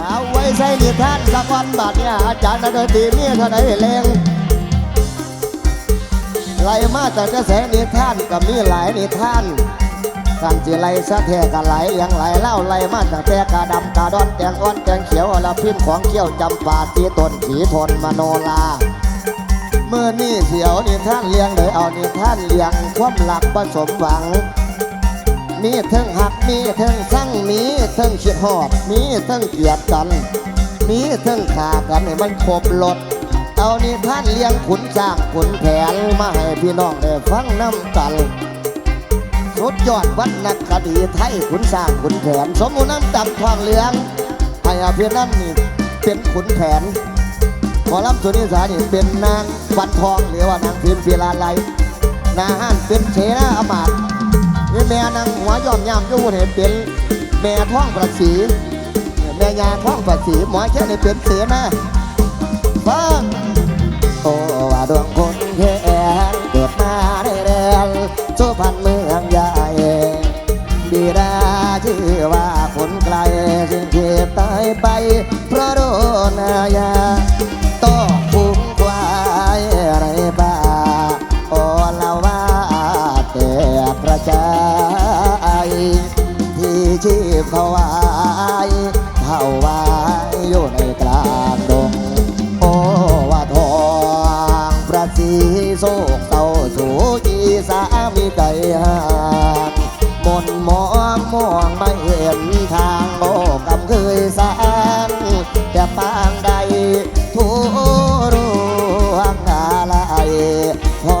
เอาไว้ใส่นิทานสักวันบาดเนี่ยอาจารย์นักดนตรีมีเท่าไหร่เลงไล่มาแต่กระแสนิทานก็มีหลายนิทานกันจีไล่สะแทกะไหลเลียงไหลเล่าไหลมาตั้งแต่กาดำกาดอนแตงอ่อนแตงเขียวอลพิมพ์ของเขี้ยวจำปาตีตนขีทนมโนลาเมื่อนี่เสียวนิท่านเลี้ยงเลยเอานิท่านเลี้ยงความหลักผสมหวัง มีเทิงหักมีเทิงสั่งมีเทิงคิดหอด มีเทิงเกลียดกัน มีเทิงขากันให้มันครบรถเอานิทานเลี้ยงขุนสร้างขุนแผนมาให้พี่น้องได้ฟังน้ำกันสุดยอดวรรณคดีไทยขุนสร้างขุนแผน สมมุติน้ำจับทองเหลืองให้อาภินันท์นี่เป็นขุนแผนหมอลำสุนิสานี่เป็นนางฟันทองหรือว่านางพิมพิลาไลนาห้านเป็นเสนาอมาตย์ นี่แม่นางหัวย่อมย่ำยุ่เห็นเป็นแม่ท้องประสีแม่ยาท้องประสีหมอแค่ในเป็นเสนาฟังโอ้ว่าดวงคนแค่เกิดมาได้แดนสุพรรณเมืองใหญ่บิดาชื่อว่าคนไกลจึงเก็บตายไปเพราะโดนอาญา โศกเศร้าสู่จีสามีไก่ห่างมนต์มองมองไม่เห็นทางโลกกำเคยสานแต่ปางใดทุรวงนาลายพ่อ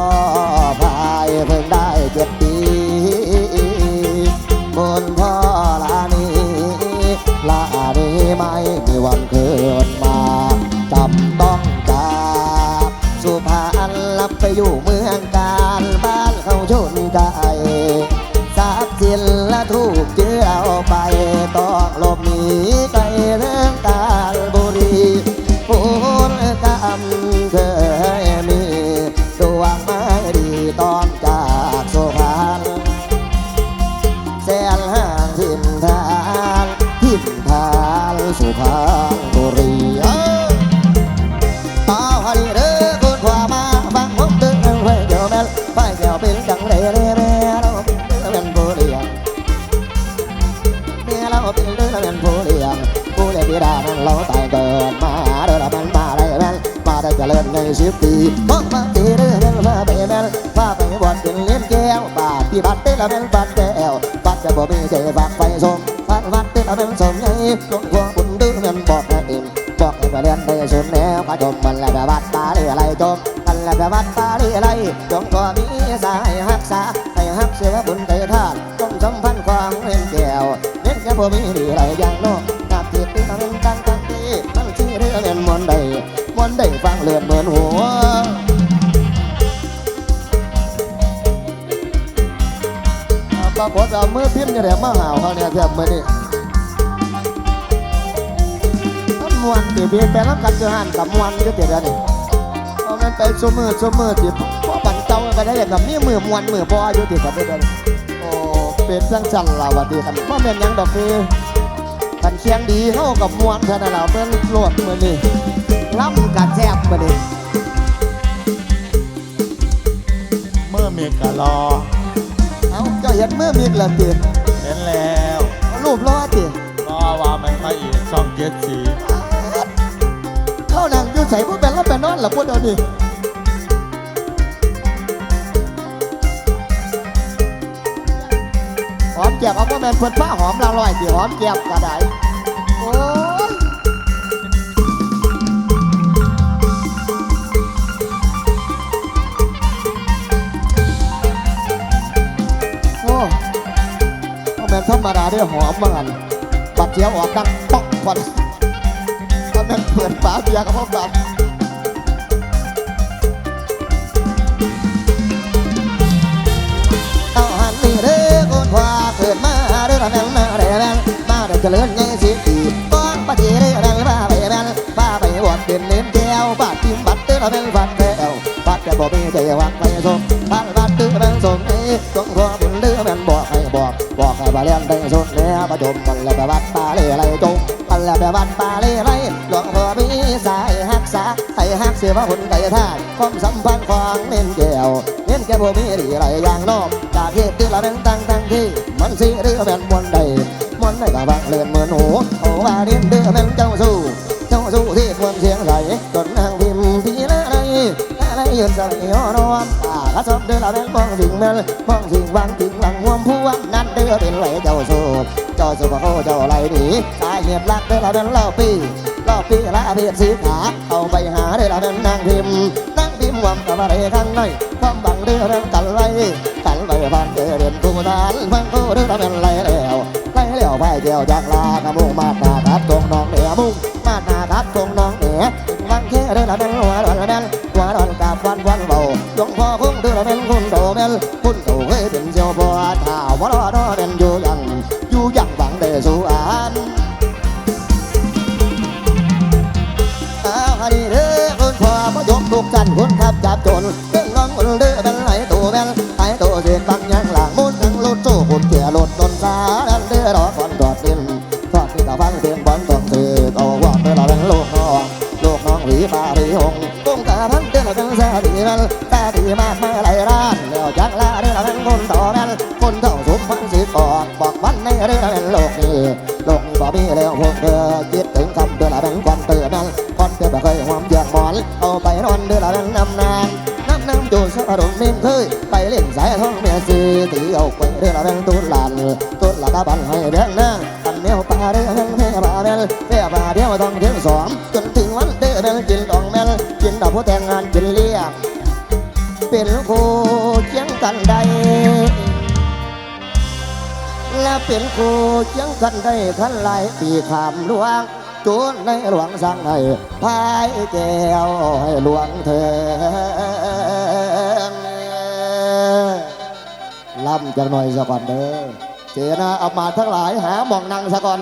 พายเพิ่งได้เจ็ดปีมนพ่อลานีลานีไม่มีวันเกิด อยู่เมืองการบ้านเขาชนไก่ทรัพย์สินและถูกเจือเอาไปต้องหลบหนี สมใหญ่หลวงพ่อบุญดื้อแม่นบอกให้เองบอกให้มาเรียนได้สุดแนวพระจมมันแหละแบบวัดตาเรีอะไรจมมันแหละแบบวัดตาเรีอะไรจงก็มีสายหักษาให้หักเสียบุญใจทานต้องสัมพันธ์ความเล่นแก้วเล่นแค่พอมีดีอะไรอย่างโลกนับติดติดตั้งตั้งตั้งตีตั้งชื่เรื่องเรียนมวนใดมวนใดฟังเลือดเหมือนหัวปรากฏเอามือพิมพ์จะแหลมมาหาวเขาเนี่ยเทียบมือนี่ มันมวนติเบียนไปแล้วกันจะหันกับมวนก็ติดแล้วนี่เอามันไปซูมือซูมือติพ่อบันเจ้าก็ได้กับมีมือมวนมือพออยู่ติดกันได้เลยโอ้เป็นจังจันเราวัดีกันพ่อแม่นหยังดอกคือกันเคียงดีเข้ากับมวนเท่านั้นเราเป็นโลดมือนี่ล้ำกัดแทบมือนี่เมื่อมีกะรอเอาเจ้าเห็นมือมีกละติเห็นแล้วรูปล้อติรอว่ามันพระเอกช่องเจ็ดสี เข้านังอยู่ใส่พวกเป็นแล้วเป็นนอนหลับพวกเดียวนี่หอมเกียบเอาพ่อแมนเพิ่นผ้าหอมละลอยสิหอมเกียบกระไดโอ้ยโอ้พ่อแมนธรรมดาได้หอมมากันบัดเจียวออกดังป๊อกก่อ แม่นเปิดฝาเบียร์กับพ่อแบบเอาหันนี่เด้อคนพาเกิดมาเด้อละแม่นมาเด้อแม่นมาเด้อเจริญไงสิปีก้อนปะจีเด้อแม่นป้าไปแม่นป้าไปบวชเป็นเน้นแก้วบาดทิมบัดเด้อละแม่นฟันแก้วบัดจะบ่มีใจวักไปส่งบัดบัดเด้อแม่นส่งนี้จงขอบุญเด้อแม่นบอกให้บอกบอกให้บาเลียนได้สุดแล้วประจมมันแล้วไปวัดตาเลยอะไรจงมันแล้วไปวัน เสียว่าผลไก่ท่าความสัมพันธ์ของเน้นแก้วเน้นแก้วบ่มีดีไรอย่างนอกจากเหตุที่ละเป็นตั้งตั้งที่ มันสิหรือเป็นมวลใดมวลใดก็บังเลือนเหมือนหูโอ้ว่าเรียนเดือเป็นเจ้าสู้เจ้าสู้ที่ควรเสียงใสจนนางพิมพ์พี่ละไรอะไรยืนสั่งยอนอมป่ากระสอบเดือละเป็นมองสิ่งเมลมองสิ่งวางสิ่งหลังห่วงพวงนั่นเดือเป็นไหลเจ้าสู้เจ้าสู้ก็เขาเจ้าไหลหนีสายเหตุรักเดือละเป็นเล่าปี เล่าปีละเพียบสีขาเอาไปหาเดือละเป็นนางพิมพ์นางพิมพ์วังกับอะไรข้างในความบังเดือเป็นกันไว้กันไว้บ้านเดือเดินผู้ทานพังโตเดือละเป็นไหลแล้วไหลแล้วไปเกี่ยวจากลากระมุงมาตาครับตรงน้องเหนือมุงมาหน้าทักตรงน้องเหนือวังแค่เดินละเป็นหัวดอนละเป็นหัวดอนกับวันวันเบาหลวงพ่อคงเดินละเป็นคุณโตเป็น คุณครับจับจนเรื่องน้องคนเด้อเป็นไหลตัวเป็นไหลตัวเสียงบังยังหลังมุนทั้งรถสู้คุณเกี่ยรถนนสาดันเด้อรอก่อนดอดดินทอดที่ตะฟังเสียงบอลต้องสื่อเอาว่าเมื่อเราเป็นลูกน้องลูกน้องหวีฟ้าหวีหงตุ้งกะพันเดือนเราเป็นสาดีมันตาดีมากเมื่อไรร้านเดี๋ยวจักลาเดือนเราเป็นคนต่อแม่นคนเท่าสุมพันสิบบอกบอกวันในเรื่องเราเป็นโลกนี้โลกนี้บ่มีแล้วพวกเธอคิดถึงคำเดือนเราเป็นคน นอนเดือนเราเป็นน้ำนานน้ำน้ำจูสะดุมนิ่มเคยไปเล่นสายท้องเมียซีตีเอาไปเดือนเราเป็นตุนหลานตุนหลานตาบันให้เบี้ยงหน้าอันเดียวปลาเดียวแม่ปลาเบลแม่ปลาเดียวต้องเที่ยงสองจนถึงวันเดือเบลกินดองเบลกินดอกผู้แต่งงานกินเลี้ยงเป็นคู่เคียงกันใดและเป็นคู่เคียงกันได้ขันไหลปีขามหลวง จูนในหลวงสั่งให้พายแก้วให้หลวงเธอลำจังหน่อยสักก่อนเด้อเจนะเอามาทั้งหลายหาหมองนั่งซะก่อน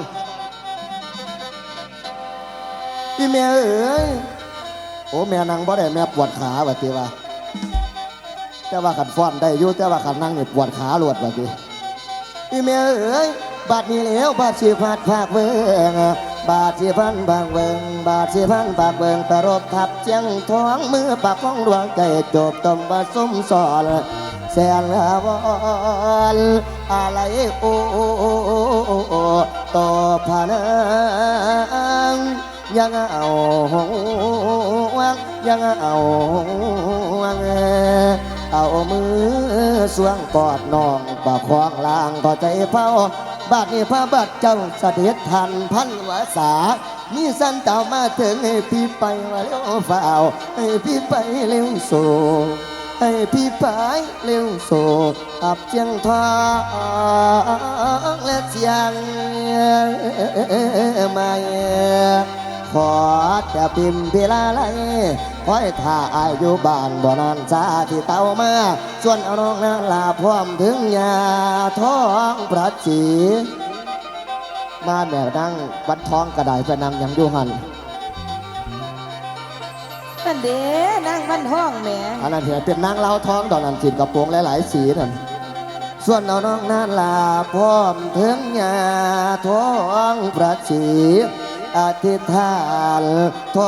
พี่แม่เอ๋ยโอ้แม่นั่งบ่ได้แม่ปวดขาว่าติว่าแต่ว่าขันฟ้อนได้อยู่แต่ว่าขันนั่งนี่ปวดขาหลวดว่าติพี่แม่เอ๋ยบาดนี้แล้วบาดสีพัดภาคเบิง บาดสีพันบางเบิงบาดสีพันปากเบิงประรบทับเจียงท้องมือปากของดวงใจจบต้มผสมสอนแสนละวอนอะไรโอต่อพานังยังเอาวังยังเอาวังเอามือสวงกอดน้องประคองลางต่อใจเฝ้า บาดนี้พระบาทเจ้าเสด็จทันพันวาสา มีสันเต่ามาถึงให้พี่ไปว่าเร็วฝ่าวให้พี่ไปเร็วสู่ให้พี่ไปเร็วโซอับเจียงทองและเสียงไม่ ขอจะพิมพ์พิลาไลคอยท่าอายุบ้านบ่นานซาที่เต่ามาส่วนเอาน้องนั้นลาพร้อมถึงยาท้องพระจีมาแม่นั่งวัดท้องกระไดไปนั่งยังอยู่หันนั่นเด้นั่งบ้านห้องแหม่อันนั้นเห็นเป็นนางเล้าท้องดอกนันจินกระโปรงหลายๆสีนั่นส่วนเอาน้องนั่นลาพร้อมถึงยาท้องพระศรี อธิษฐานทว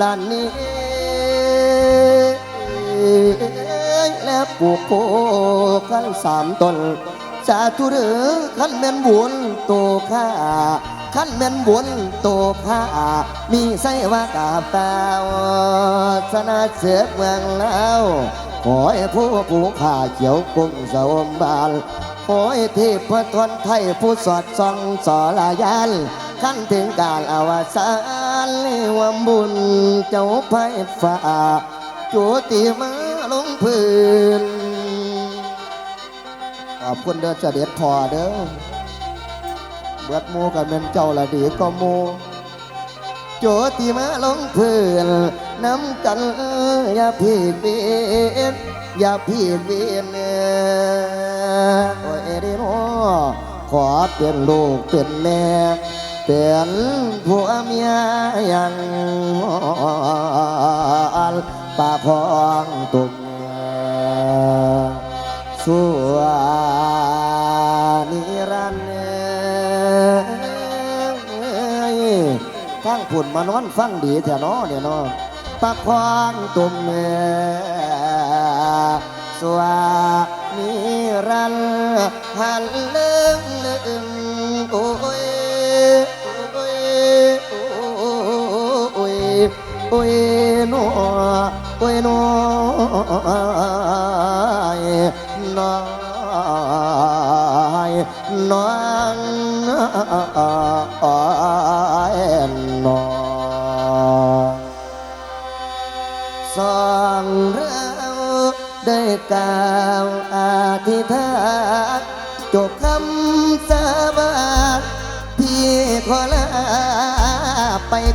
ลานนี้และปลูกโพกันสามตนสาธุเด้อขันแม่นบุญโตข้าขันแม่นบุญโตข้ามีไสว่ากาบตาวสนาเสือเมืองแล้วขอให้ผู้ผู้ข้าเขียวกุ้งสวมบาล ขอให้เทพทนไทยผู้สอดส่องสอลายานขั้นถึงการอวสานวมบุญเจ้าไพ่ฟ้าจุติมาลงพื้นขอบคุณเด้อเสด็จพ่อเด้อเบิดมูกันเป็นเจ้าละดีก็มูโจติมาลงพื่อนน้ำกันอย่าพี่เวียนอย่าพี่เวียน โอ้ยเดีโนขอเป็นลูกเป็นแม่เป็นผัวเมียยังอลปากของตุ่มชั่วนิรันดร์ทั้งผุ่นมานอนฟังดีแถวนอเนี่ยนอปะควางตุ่มเมสวา ร์หันเลื่องเลื่องโอ้ยโอ้ยโอ้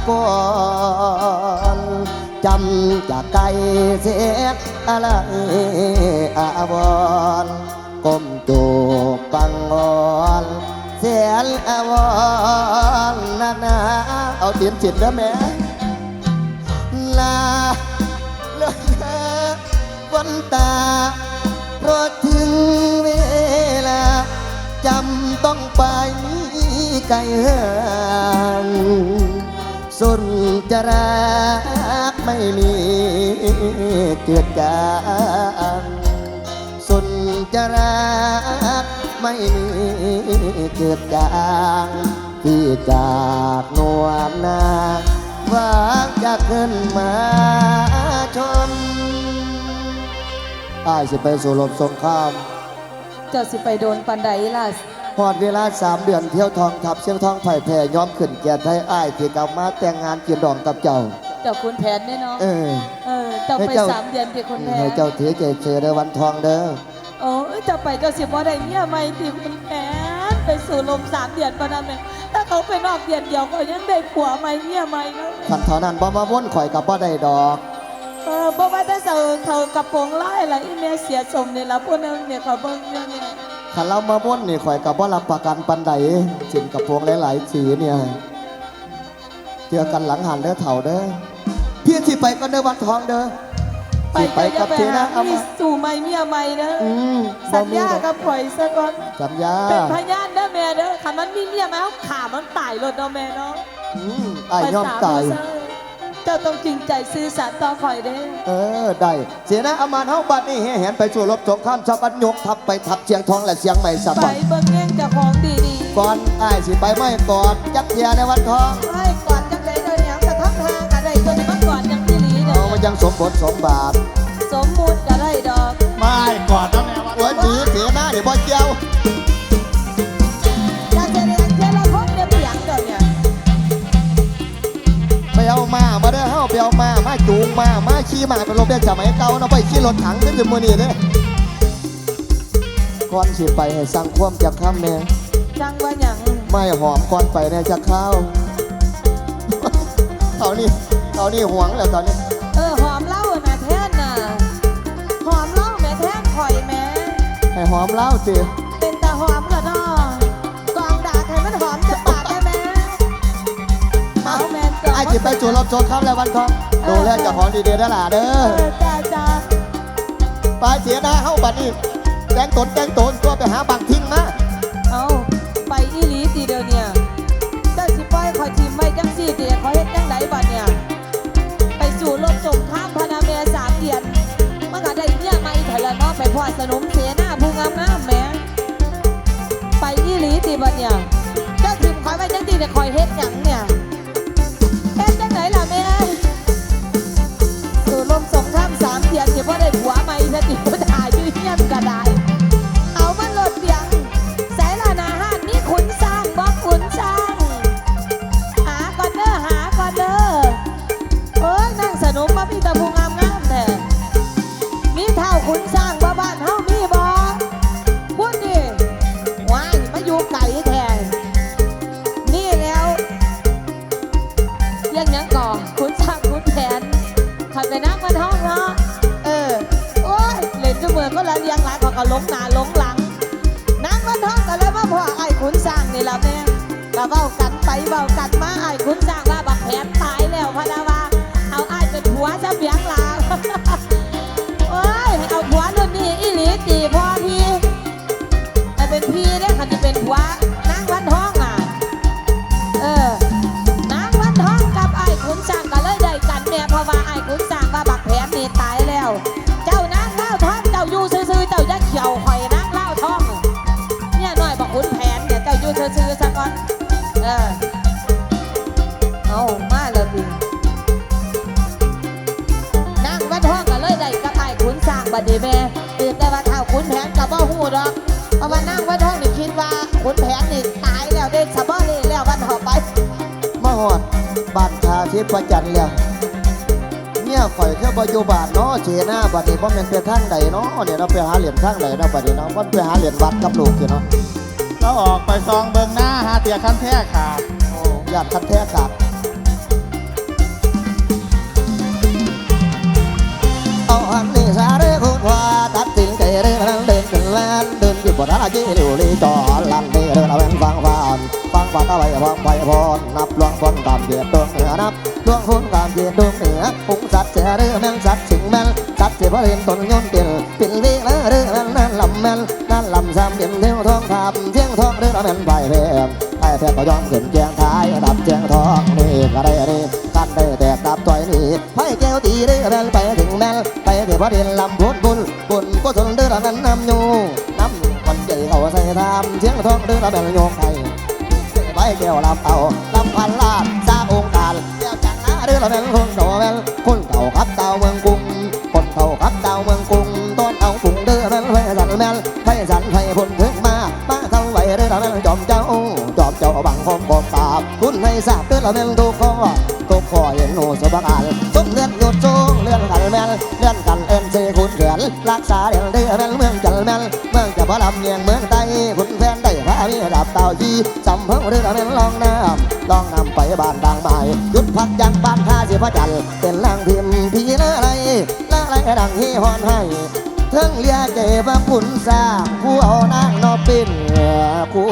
ก่อนจำจากไกลเสียอะไรอาวรก้มจูบปังงอนเสียนอาวรนานาเอาเตียนจิตแล้วแม่ลาเลิกเธอวันตาเพราะถึงเวลาจำต้องไปไกลห่าง สุนจะรักไม่มีเกิดการสุนจะรักไม่มีเกิดจางที่จากนวลนางหวางจะขึ้นมาชมอ้ายสิไปสู่ลมสงครามเจ้าสิไปโดนปันไดล่ะ พอดเวลาสามเดือนเที่ยวทองทับเชียงทองไผ่แผ่ย้อมขึ้นแก่ไทยอ้ายที่กลับมาแต่งงานกินดองกับเจ้า เจ้าคุณแผนแน่เนาะ เออ เออเจ้าให้ไปเจ้า สามเดือนที่คุณแผให้นเจ้าถือเจเจอในวันทองเด้อโอ้ยเจ้าไปเจ้าสิบ่ได้เมียใหม่ที่คุณแผนไปสู่ลมสามเดือนปานนั้นแม่ถ้าเขาไปนอกเดือนเดียวก็ยังได้ผัวใหม่เมียใหม่เนาะขันเท่านั้นบ่มาวนข่อยกับบ่ได้ดอกเออบ่ว่าแต่เจ้าเขากระโปรงไล่อะไรอีแม่เสียสมนี่ล่ะพวกนั้นเนี่ยเขาเบิ่งเนี่ยเนี่ย ขันเรามาวนนี่ข่อยกับบ่รับประกันปันใดสินกระโปรงหลายๆสีเนี่ยเจอกันหลังหันเด้อเถ่าเด้อพี่ที่ไปก็เด้อวันทองเด้อไปสิไปเจ้ากับจะไปเทนะหาเอามีมาสู่ใหม่เมียใหม่นะอืมสัญบ่มีญาดอกกับข่อยซะก่อนสัญญาเป็นพยานเด้อแม่เด้อค่ะมันมีเมียมาเอาขามันตายรถเนาะแม่เนาะอืมอ้ายยอมตายไปสมมื้อ เจ้าต้องจริงใจซื่อสัตย์ต่อข่อยเด้อ เออ ได้ เสียนะอามาตย์เฮาบัดนี้แห่แหนไปสู่รบสงครามชาวบ้านยกทัพไปทับเชียงทองและเชียงใหม่สะไปบัดเบิ่งแย่งเจ้าของดีก่อนอ้ายสิไปไม่กอดจักเทียในวันทองๆให้ก่อนจังได๋เด้อหยังกระทับทางก็ได้ตัวนี้มาก่อนยังที่หลีเด้เอาอมันยังสมบทสมบาทสมมุติก็ได้ดอก ไม่ก่อนนะแม่ว่าโอ้ยหนีเสียหน้าเดี๋ยวบ่เจียว ปเอามามาจูงมามาขี่มาไปลบเรียนสมัยเก่าเนาะไปขี่รถถังขึ้นถึงมื้อนี้เด้อก่อนสิไปให้สั่งความจากคำแน่จังว่าหยังไม่หอมก่อนไปแน่จะข้าวเขานี่เขานี่หวงแล้วตอนนี้ เออหอมเหล้าน่ะแท้นน่ะหอมเหล้าแม่แท้นข่อยแม่ให้หอมเล่าสิ ม่นจ้ะไอ้จิไปจูรบโจรครับแล้ววันทองดูแลเจ้าของดีๆเด้อล่ะเด้อจ้าจ้าไปเสียหน้าเฮาบัดนี้แกงตนแกงตนตัวไปหาบางทิ้งมาเอาไปอีหลีตีเดียวเนี่ยเจ้าสิปล่อยขอยทีมไม่จังสี่เดียเขาเฮ็ดจังไหนบัดเนี่ยไปสู่ลบสงข้ามพนาเมียสามเดือนมันก็ได้เมียใหม่ถอะละเนาะไปพอดสนมเสียหน้าผู้งามงามแหม่ไปอีหลีตีบัดเนี่ยเจ้าทีมคอยไว้จังตีแต่คอยเฮ็ดหยัง คุณสร้างว่าานชาทิพย์ประจันทร์แล้วเนี่ยข่อยแค่บอยู่บาทเนาะเจหน้าบัดนี้บ่แม่นไปทางใดเนาะเนี่ยเราไปหาเหรียญทางใดเนาะบัดนี้เนาะมันไปหาเหรียญวัดกับลูกอยู่เนาะเราออกไปซองเบิงหน้าหาเตียคันแท้ขาดโอ้ญาติคันแท้กาดเอาหันนี่ซาเด้อคุณว่าตัดสินใจเรื่องนั้นเดินเป็นแลนเดินอยู่บนอาจีหลิวลีจอลันเด้อเราเป็นฟังฟานฟัง ฟานเอาไว้ฟังไปพรนับหลวงพ้นตามเดียดดวงเหนือนับหลวงพ้นตามเดียดดวงเหนือองค์สัตว์เสียเรือแมงสัตว์สิงแม่นสัตว์เสียพระเรียนตนยนต์เตียนเป็นเวลาเรือนั้นนั่นลำแม่นนั่นลำซ้ำเดียนเที่ยวทองคำเที่ยงทองเรือเราแม่นไปแพงไปแพงก็ยอมขึ้นแจงท้ายดับแจงทองนี่ก็ได้นี่กันได้แตกดับต่อยนี่ไพ่แก้วตีเรือแม่นไปถึงแม่นไปเที่ยวพระเรียนลำพุนบุญบุญก็ทนเรือเราแม่นนำอยู่น้ำวันใหญ่เขาใส่ทำเที่ยงทองเรือเราแม่นโยกไทย แก้วลำเอาลำพันลาดสร้างองค์การแก้วจันนาเรือละเป็นคนโตเป็นคนเก่าครับเต่าเมืองกรุงคนเก่าครับเต่าเมืองกรุงต้นเอาปุ่งเรือเป็นไฟสันแม่นไฟสันไฟพนถึงมามาเข้าไว้เรือละเป็นจอมเจ้าจอมเจ้าบังคมบกตาบคุณให้ทราบเรือละเป็นทุกข้อทุกข้อเห็นโนสบักอานต้มเลือนหยดโจงเลื่อนกันแมนเลื่อนกันเอ็นเซคุณเขียนรักษาเดือเรือเป็นเมืองจันแมนเมืองจะพระลำเนียงเมือง มีดับเต่ายีจำเพิ่งเรื่อเป็นลองน้ำลองนำไปบ้านบางไม้หยุดพักยังบ้านท่าเสียพระจันทร์เป็นล่างพิมพ์พีละไรละไรดังฮีฮอนให้เทิงเลียเก็บปุ่นสร้างผู้เอานางนอปินผู้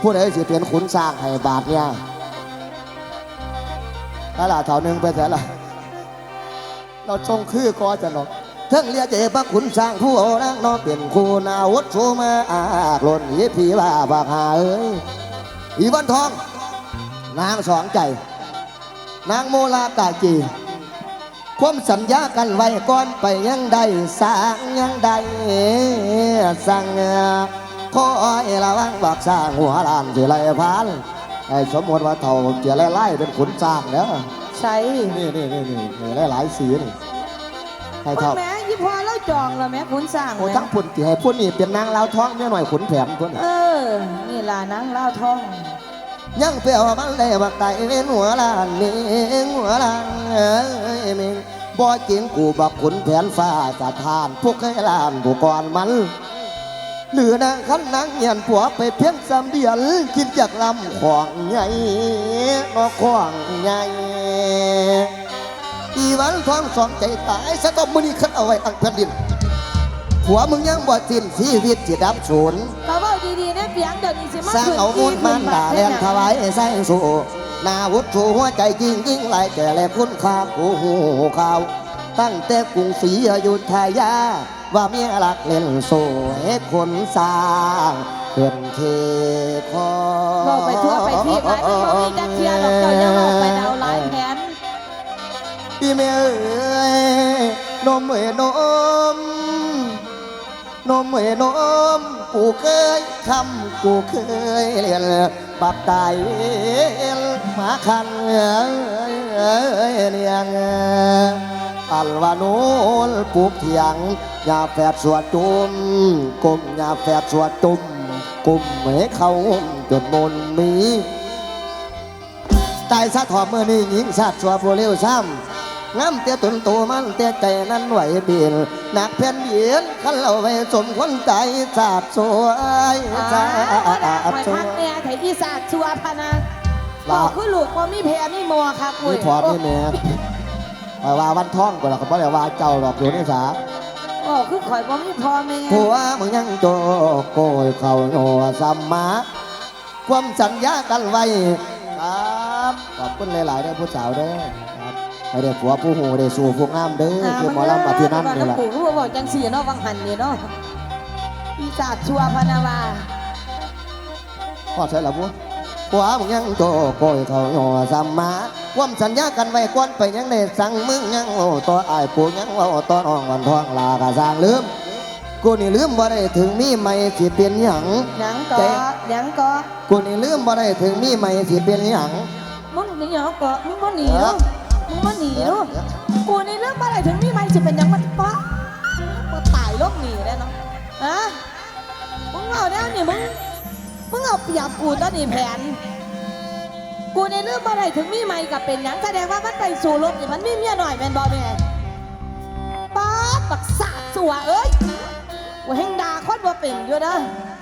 ผู้ใดสิเป็นขุนสร้างให้บาทเนี่ยถ้าล่ะเท่านึงไปแต่ละเราชงคือก็จะนก ทั้งเรียเจ็บบักขุนสร้างผู้เอานางนอเป็นคู่นาวุฒโชมาอากลนยีผีว่าบากหาเอ้ยอีวันทอง นางสองใจ นางโมลากาจีความสัญญากันไว้ก่อนไปยังใดสร้างยังใดสั่งขอให้ระวังบักสร้างหัวลานสิไรพานไอ้สมมติว่าเท่าเจียไล่ไล่เป็นขุนสร้างเด้อใส่นี่นี่นี่นี่นี่หลายๆสีนี่ให้คนเท่าแม่ยี่ พอแล้วจองแล้วแม่ขุนสร้างโอ้แม่ทั้งพุ่นที่ให้พุ่นนี่เป็นนางลาวท้องเมียหน่อยขุนแผนพุ่นเออ นี่ล่ะนางเล่าทอง ยังเปรียวมันเลยบักไตเล่นหัวลานนี่หัวลานเอ้ยมิงบ่จริงกูบักขุนแผนฟ้าสะทานพวกให้ลานผู้ก่อนมันเหลือนางคันนางเหียนผัวไปเพียงสามเดือนคิดจากลำขวางใหญ่นอขวางใหญ่ อีวันท้องสองใจตายสะต้องมือนี้ขึ้นเอาไว้อังแผ่นดินหัวมึงยังบ่สิ้นชีวิตจิดับศูนย์ก็เว่าดีๆนะเปียงเดี๋ยวนี้สิมาสร้างขึ้นเอาที่มุนมันด่าขึ้เลียนบัตรถวายใส่สู่นาวุฒสู่หัวใจจริงยิ่งไหลแก่แลคุณค่าผู้หูข่าว ตั้งแต่กรุงศรีอยุธยา ว่าเมียรักเล่นโซ่ให้คนสร้างเป็นเทพอบอกไปทั่วไปที่ไปมันบ่มีจักเทียหรอกเจ้ายังออกไปดาวหลายแผน อีเมเอ้ยนมเอ้ยนม นมเอ้ยนม กูเคยทำกูเคยเรียนบักตายเวียนหมาคันเอ้ยเนียงอัลวานูลปลูกเถียงยาแฝดสวดจุมกลมยาแฝดสวดจุมกุมให้เขาจนมนมีตายซะถอดมือนี่หญิงสัตว์สัวผู้เลี้ยวซ้ำ งามเตี้ยตุนตัวมันเตี้ยใจนั้นไหวเบียนหนักแผ่นดินขันเราไปสมคนใจสาดสวยอ่าสาคอยดสวพัยกเนี่ยไถอีสานชัวพะนะบลาอกคือลูกว่ามีแพรมีมัวครับนี่พอดนี่แม่แต่ว่าวันท่องก็แล้วก็บ่ได้ว่าเจ้าหรอกอยู่นี่สาโอ้คือข่อยว่ามีพ่อแม่ผัวมึงยังโจโกยเขาโยสัมมาความสัญญากันไว้ครับขอบคุณหลายๆเด้อผู้สาวเด้อครับ ไม่ได้ผัวผู้หูได้สู่ผู้งามเด้อคือหมอลำมาที่นั่นนี่แหละปู่รู้ว่าบอกจังสีเนาะวังหันนี่เนาะอีสานชัวพะนะว่าพ่อใช่หรอบัวผัวมึงยังโตโกยเขาโยสัมมาความสัญญากันไว้ก่อนไปยังได้สั่งมึงยังโอ้ตัวอายปูยังว่าตัวน้องวันทองลากะสร้างลืมกูนี่ลืมบ่ได้ถึงมีไม่สิเป็นหยังหยังก็แต่หยังก็กูนี่ลืมบ่ได้ถึงมีไม่สิเป็นหยังมึงหนีหยังก็มึงมาหนีเนาะ มึงมาหนีเนาะกูนี่เรื่องอะไรถึงมีไม่จะเป็นหยังมันปะมาตายโลกหนีแล้วเนาะฮะมึงเอาแล้วนี่มึง มึงเอาเปรียบกูตอนนี้แผน กูในเรื่องอะไรถึงมีไม่กับเป็นหยังแสดงว่ามันไปสู่รบนี่มันมีเมียหน่อยแมนบอแม่ป๊าดปักสาดสัวเอ้ยว่าแห่งดาคนว่าเป็นอยู่นะ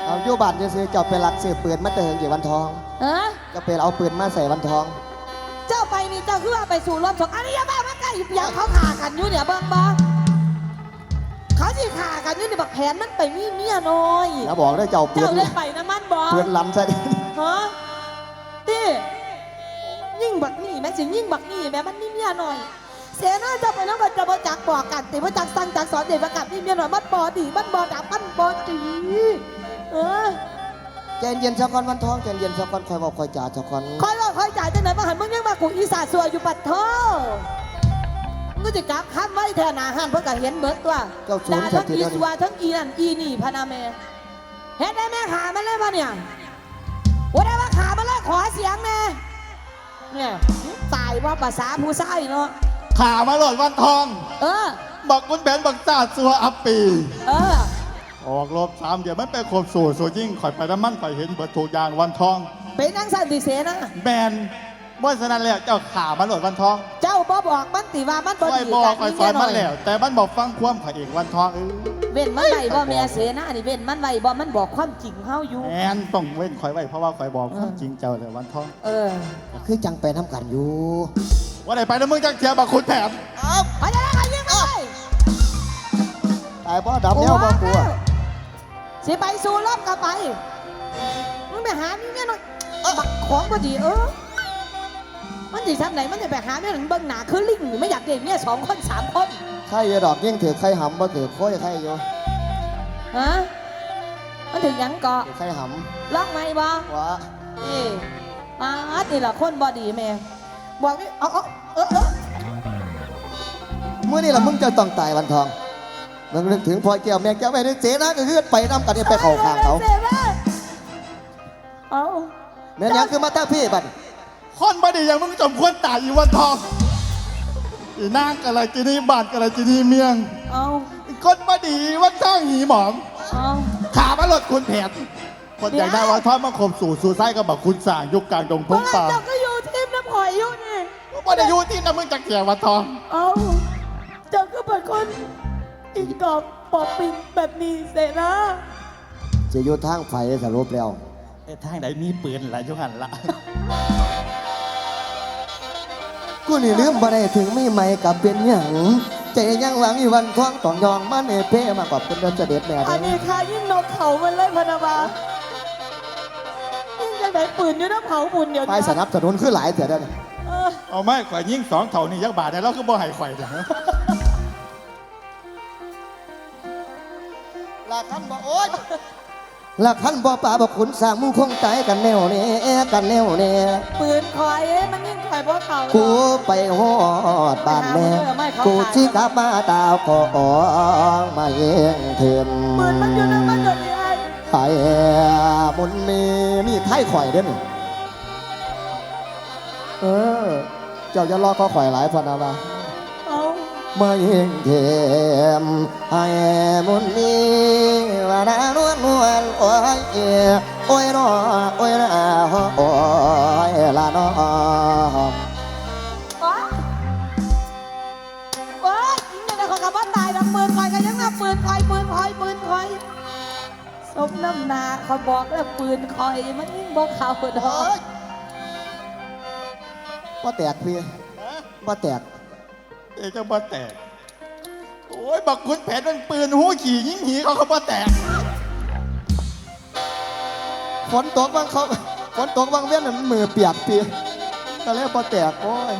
เอาอยู่บ้านจะซื้อๆเจ้าไปหลักซื้อปืนมาเติงกี่วันทอง ฮะ ก็เป็นเอาปืนมาใส่วันทอง เจ้าไปนี่เจ้าคือว่าไปสู่รบสงอันนี้อย่าบ้ามาใกล้อย่าเขาขากันอยู่เนี่ยเบิ่งบ่เขาสิขากันอยู่เนี่ยบักแผนมันไปมีเมียน้อย แล้วบอกได้เจ้าปืเจ้านได้ไปน้ำมันบ่ปืนลำใส่ฮะดิยิ่งบักนี่แม่สิยิ่งบักนี่แม่มันมีเมียน้อยเสนาเจ้าไปแล้วมันจะมาจักบอกกันติว่าจักสั่งจักสอนเด็กประกาศมีเมียน้อยมันบ่ดีมันบ่ดับมันบ่ดีเออ ใจเย็นๆสักก่อนวันทองใจเย็นสักก่อนคอยบอกคอยจ่าสักก่อนคอยว่าคอยจ่ายจังไหนมาหันมึงยังมากูอีสานสัวอยู่ปัดเท่ามึงก็จะกลับข้ามไว้แทนอาหารเพื่อก็เห็นเบิดตัวเจ้าชู้ด่าสัทั้กงทีอีเดียวสันี้วทั้งอีนั่นอีนี่พะนาเมเห็นได้แม่ขามันเลยปะเนี่ยว่าได้ว่าขามันเลยขอเสียงแน่เนี่ยตายว่าภาษาผู้ชายเนาะขามาโหลดวันทอง เออ บอกคุณแผนบอกจ่าสัวอัปปี เออ ออกรบสามเดี๋ยวมันไปขบสู่สู่ยิ่งข่อยไปน้ำมันข่อยเห็นเบิดถูกอย่างวันทอง เป็นนังสันติเสนะ แมนเมื่อฉะนั้นแล้วเจ้าขามาโหลดวันทองเจ้าบ่บอกมันติว่ามันบ่ข่อยดีบอกกันข่อยสนี่อนแน่นมัอนนแล้ว แต่มันบอกฟังความข่อยเองวันทองเออเว้นมันไว้บ่แม่เสนานี่เว้นมันไว้บ่มันบอกความจริงเฮาอยู่แอนต้องเว้นข่อยไว้เพราะว่าข่อยบอกความจริงเจ้าเลยวันทองเออคือจังไปน้ำกันอยู่ว่าไหนไปนะมึงจังเทียบบักคุณแผนไปจะได้ใครยิงไปตายเพราะดับแล้วบ่กลัว สิไปสู่รบกับไป มึงไปหานี่เนี่ยหน่อยบักของพอดีเออ มันสิทำไหนมันจะไปหาเนี่ยเบิ่งหนาคือลิงอยู่ไม่อยากเด็กเนี่ยสองคนสามคนใครอย่าดอกยิ่งถือใครหำบ่ถือโค้ยใครอยู่ฮะมันถึงหยังเกาะถือใครหล็อกไหมบ่ำวะนี่มานี่ละคนบอดีแม่บอกนี่เอาเอาเออเออเมื่อนี่ละมึงจะต้องตายวันทอง มึงนึกถึงพ่อแก้วแม่แก้วแม่ได้เจ๊นะก็คือไปน้ำกันนี่ไปเข้าข้างเขาสแม่เอาแม่นยังคือมาตั้งพี่บัดคนบดีอย่างมึงจมควรตายอยู่วันทองอีนางกะไรจีนี่บานกะไรจีนี่เมียงเอาคนบดีวันทองหีหมอมเอาขามาโหลดคุณแผนคนอยากได้วันทองมาข่มสู่สู่ไส้กับบักคุณสร้างยุคกลางดงเพพราะงว่าป่าเจ้าก็อยู่ทีมน้ำหอยอยู่นี่ว่าได้อยู่ที่นั่นมึงจักเกียวันทองเอาเจ้าก็เป็นคน อิงกอบปอบปิงแบบนี้เสนะจะอยู่ทางไฟสรุปแล้ว เอ้ทางไหนมีปืนละยุหันละ กูนี่ลืมบ่ได้ถึงไม่ไม่กับเป็นหยังใจยังหวังอีวันทองต้องยองมันเอเพ่มากกว่าเป็นเดินเสด็จแม่อันเด้นี้ค่ะยิ่งนกเขามันเลยพะนาบายิ่งจะไหนปืนอยู่น้ำเผาบุญเดี๋ยวไปสนับสนุนคือหลายเถื่อเด้อเออเอาไม่ข่อยยิงสองเท่านี่ยักบาทเนี่เราคือบ่ให้ข่อยนะ หลักขันบ่โอ๊ยหลักขันบ่ป่าบ่ขุนสร้างหมู่คงตายกันแนวนี้กันแนวนี้ปืนคอยเอ้ยมันยิ่งคอยพวกเขากูไปฮอดบ้านแม่กูสิกลับมาดาวขอมาเองเถินปืนมันอยู่น้ำมันเดี๋ยวนี้ไอ้ไอ้มุนมีนี่ไทยข่อยเด้อนี่เออ เจ้าจะรอก็ข่อยหลายพอนะว่าเอา มาเองเทมให้มุนมีว่าดานวลนวลโอ้ยเอ๋โอ้ยนอโอ้ยนะโอ้ยละนอว้าว้ายิงในของคำว่าตายดังปืนคอยกันยังนะปืนคอยปืนคอยปืนคอยสมน้ำหนาเขาบอกแล้วปืนคอยมันยิ่งบอกเขาดอกว่าแตกพี่ว่าแตก เอ้เจ้าบ่แตก โอ้ยบักคุณแผนมันปืนหูขี่ยิงหีเขาเขาบ่แตกฝนตกบางเขาฝนตกบางเวียนมันมือเปียกเปียก็เลยบ่แตกโอ้ย